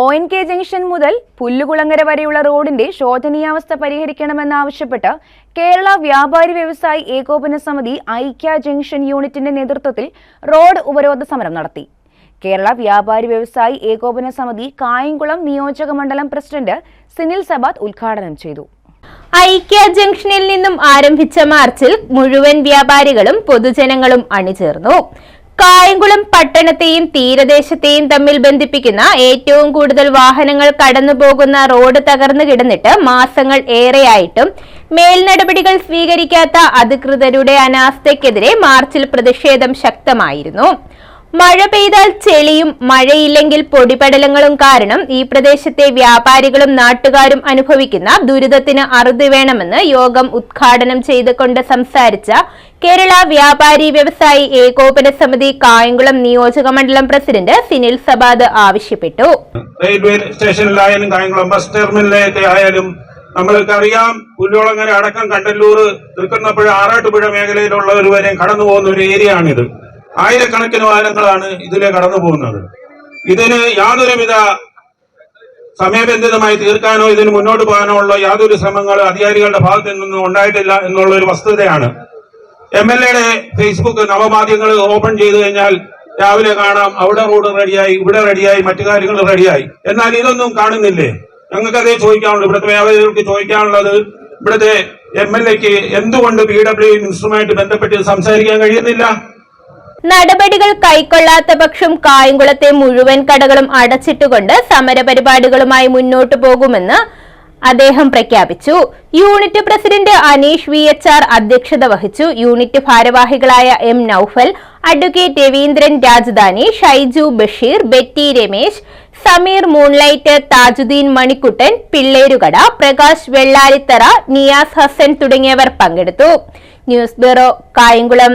O N K junction മുതൽ പുല്ലുകുളങ്ങര വരെയുള്ള റോഡിന്റെ ശോചനീയാവസ്ഥ പരിഹരിക്കണമെന്നാവശ്യപ്പെട്ട് കേരള വ്യാപാരി വ്യവസായി ഏകോപന സമിതി ഐക്യ ജംഗ്ഷൻ യൂണിറ്റിന്റെ നേതൃത്വത്തിൽ റോഡ് ഉപരോധ സമരം നടത്തി. കേരള വ്യാപാരി വ്യവസായി ഏകോപന സമിതി കായംകുളം നിയോജക മണ്ഡലം പ്രസിഡന്റ് സിനിൽ സബാത്ത് ഉദ്ഘാടനം ചെയ്തു. ഐക്യ ജംഗ്ഷനിൽ നിന്നും ആരംഭിച്ച മാർച്ചിൽ മുഴുവൻ വ്യാപാരികളും പൊതുജനങ്ങളും അണിചേർന്നു. കായംകുളം പട്ടണത്തെയും തീരദേശത്തെയും തമ്മിൽ ബന്ധിപ്പിക്കുന്ന ഏറ്റവും കൂടുതൽ വാഹനങ്ങൾ കടന്നുപോകുന്ന റോഡ് തകർന്നു കിടന്നിട്ട് മാസങ്ങൾ ഏറെയായിട്ടും മേൽനടപടികൾ സ്വീകരിക്കാത്ത അധികൃതരുടെ അനാസ്ഥയ്ക്കെതിരെ മാർച്ചിൽ പ്രതിഷേധം ശക്തമായിരുന്നു. മഴ പെയ്താൽ ചെളിയും മഴയില്ലെങ്കിൽ പൊടിപടലങ്ങളും കാരണം ഈ പ്രദേശത്തെ വ്യാപാരികളും നാട്ടുകാരും അനുഭവിക്കുന്ന ദുരിതത്തിന് അറുതി വേണമെന്ന് യോഗം ഉദ്ഘാടനം ചെയ്തുകൊണ്ട് സംസാരിച്ച കേരള വ്യാപാരി വ്യവസായി ഏകോപന സമിതി കായംകുളം നിയോജക മണ്ഡലം പ്രസിഡന്റ് സിനിൽ സബാദ് ആവശ്യപ്പെട്ടു. റെയിൽവേ സ്റ്റേഷനിലായാലും കായംകുളം ബസ് ടെർമിനലിലൊക്കെ ആയാലും നമ്മൾക്ക് അറിയാം പുല്ലോളങ്ങര അടക്കം കണ്ടല്ലൂർ തൃക്കുന്നപ്പുഴ ആറാട്ടുപുഴ മേഖലയിലുള്ളവർ വരെയും കടന്നു പോകുന്ന ഒരു ഏരിയ ആണിത് ആയിരക്കണക്കിന് വാഹനങ്ങളാണ് ഇതിലെ കടന്നു പോകുന്നത് ഇതിന് യാതൊരുവിധ സമയബന്ധിതമായി തീർക്കാനോ ഇതിന് മുന്നോട്ട് പോകാനോ ഉള്ള യാതൊരു ശ്രമങ്ങളും അധികാരികളുടെ ഭാഗത്തു നിന്നും ഉണ്ടായിട്ടില്ല എന്നുള്ള ഒരു വസ്തുതയാണ്. എം എൽ എയുടെ ഫേസ്ബുക്ക് നവമാധ്യമങ്ങൾ ഓപ്പൺ ചെയ്തു കഴിഞ്ഞാൽ രാവിലെ കാണാം അവിടെ റോഡ് റെഡിയായി ഇവിടെ റെഡിയായി മറ്റു കാര്യങ്ങൾ റെഡിയായി. എന്നാൽ ഇതൊന്നും കാണുന്നില്ലേ? ഞങ്ങൾക്ക് അതേ ചോദിക്കാനുള്ളൂ. ഇവിടുത്തെ വ്യാപാരികൾക്ക് ചോദിക്കാനുള്ളത് ഇവിടുത്തെ എം എൽ എക്ക് എന്തുകൊണ്ട് പി ഡബ്ല്യു മിനിസ്റ്ററുമായിട്ട് ബന്ധപ്പെട്ട് സംസാരിക്കാൻ കഴിയുന്നില്ല? നടപടികൾ കൈക്കൊള്ളാത്ത പക്ഷം കായംകുളത്തെ മുഴുവൻ കടകളും അടച്ചിട്ടുകൊണ്ട് സമരപരിപാടികളുമായി മുന്നോട്ടു പോകുമെന്ന് അദ്ദേഹം പ്രഖ്യാപിച്ചു. Unit president Aneesh V H R അധ്യക്ഷത വഹിച്ചു. യൂണിറ്റ് ഭാരവാഹികളായ M Naufal advocate Raveendran Rajadhani Shaiju Basheer Betty Ramesh Sameer moonlight Thajudheen Manikkuttan Pillerukada Prakash Vellarithara Niyas Hassan തുടങ്ങിയവർ പങ്കെടുത്തു. News bureau Kayamkulam.